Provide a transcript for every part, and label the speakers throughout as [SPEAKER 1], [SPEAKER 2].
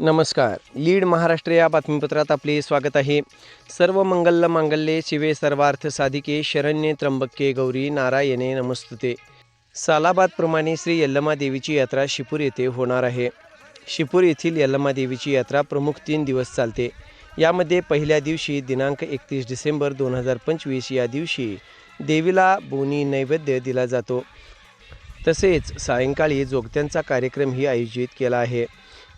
[SPEAKER 1] नमस्कार. लीड महाराष्ट्र या बातमीपत्रात आपले स्वागत आहे. सर्व मंगल मांगल्ये शिवे सर्वार्थ साधिके शरण्ये त्र्यंबके गौरी नारायणे नमस्तुते. सालाबादप्रमाणे श्री यल्लमा देवीची यात्रा शिपूर येथे होणार आहे. शिपूर येथील यल्लमा देवीची यात्रा प्रमुख तीन दिवस चालते. यामध्ये पहिल्या दिवशी दिनांक एकतीस डिसेंबर दोन हजार पंचवीस या दिवशी देवीला बोनी नैवेद्य दिला जातो. तसेच सायंकाळी जोगत्यांचा कार्यक्रमही आयोजित केला आहे.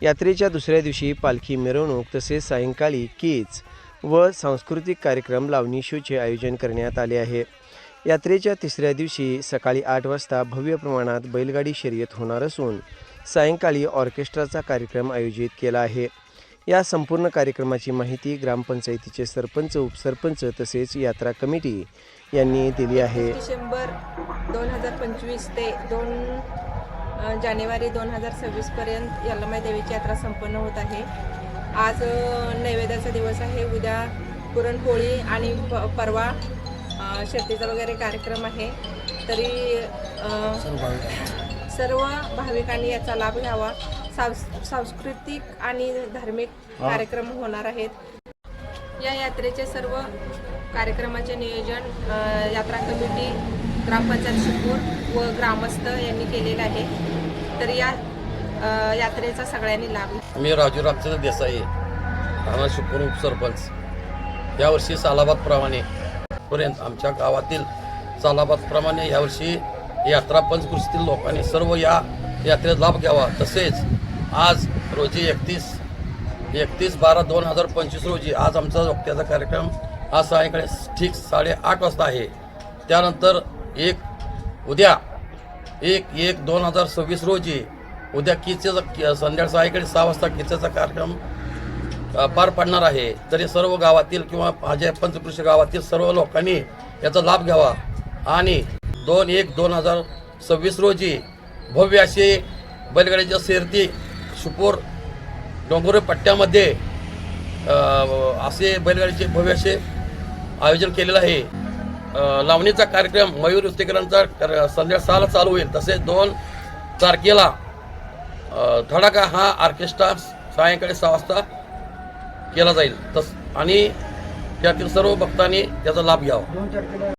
[SPEAKER 1] यात्रेच्या दुसऱ्या दिवशी पालखी मिरवणूक तसेच सायंकाळी कीच व सांस्कृतिक कार्यक्रम लावणी शोचे आयोजन करण्यात आले आहे. यात्रेच्या तिसऱ्या दिवशी सकाळी आठ वाजता भव्य प्रमाणात बैलगाडी शर्यत होणार असून सायंकाळी ऑर्केस्ट्राचा कार्यक्रम आयोजित केला आहे. या संपूर्ण कार्यक्रमाची माहिती ग्रामपंचायतीचे सरपंच उपसरपंच तसेच यात्रा कमिटी यांनी दिली आहे.
[SPEAKER 2] डिसेंबर दोन हजार पंचवीस ते दोन जानेवारी दोन हजार सव्वीसपर्यंत यल्लमाई देवीची यात्रा संपन्न होत आहे. आज नैवेद्याचा दिवस आहे. उद्या पुरणपोळी आणि प परवा अ, शर्तीचा वगैरे कार्यक्रम आहे. तरी सर्व भाविकांनी याचा लाभ घ्यावा. सांस सांस्कृतिक आणि धार्मिक कार्यक्रम होणार आहेत. या यात्रेचे सर्व कार्यक्रमाचे नियोजन यात्रा कमिटी ग्रामपंचायत शिपूर व ग्रामस्थ यांनी केलेलं आहे. तर या यात्रेचा सगळ्यांनी लाभ
[SPEAKER 3] मी राजू रामचंद्र देसाई राणा शिपूर उपसरपंच. यावर्षी सालाबादप्रमाणे पर्यंत आमच्या गावातील सालाबादप्रमाणे यावर्षी यात्रा पंचकृषीतील लोकांनी सर्व या यात्रेत लाभ घ्यावा. तसेच आज रोजी एकतीस एकतीस बारा दोन हजार पंचवीस रोजी आज आमचा वक्त्याचा कार्यक्रम आज सायंकाळी ठीक साडेआठ वाजता आहे. त्यानंतर एक उद्या एक एक दोन हजार सव्वीस रोजी उद्या किचेचा संध्याकाळ सहाकडे सहा वाजता किचेचा कार्यक्रम पार पडणार आहे. तरी सर्व गावातील किंवा माझ्या पंचकृषी गावातील सर्व लोकांनी याचा लाभ घ्यावा. आणि दोन एक दोन हजार सव्वीस रोजी भव्य असे बैलगाडीच्या शर्यती सुपूर डोंगरे पट्ट्यामध्ये असे बैलगाडीचे भव्य असे आयोजन केलेलं आहे. लावणीचा कार्यक्रम मयूर उस्तेकरांचा कर- सहाला चालू होईल. तसेच दोन तारखेला धडाका हा ऑर्केस्ट्रा सायंकाळी सहा वाजता केला जाईल. तस आणि त्यातील सर्व भक्तांनी त्याचा लाभ घ्यावा.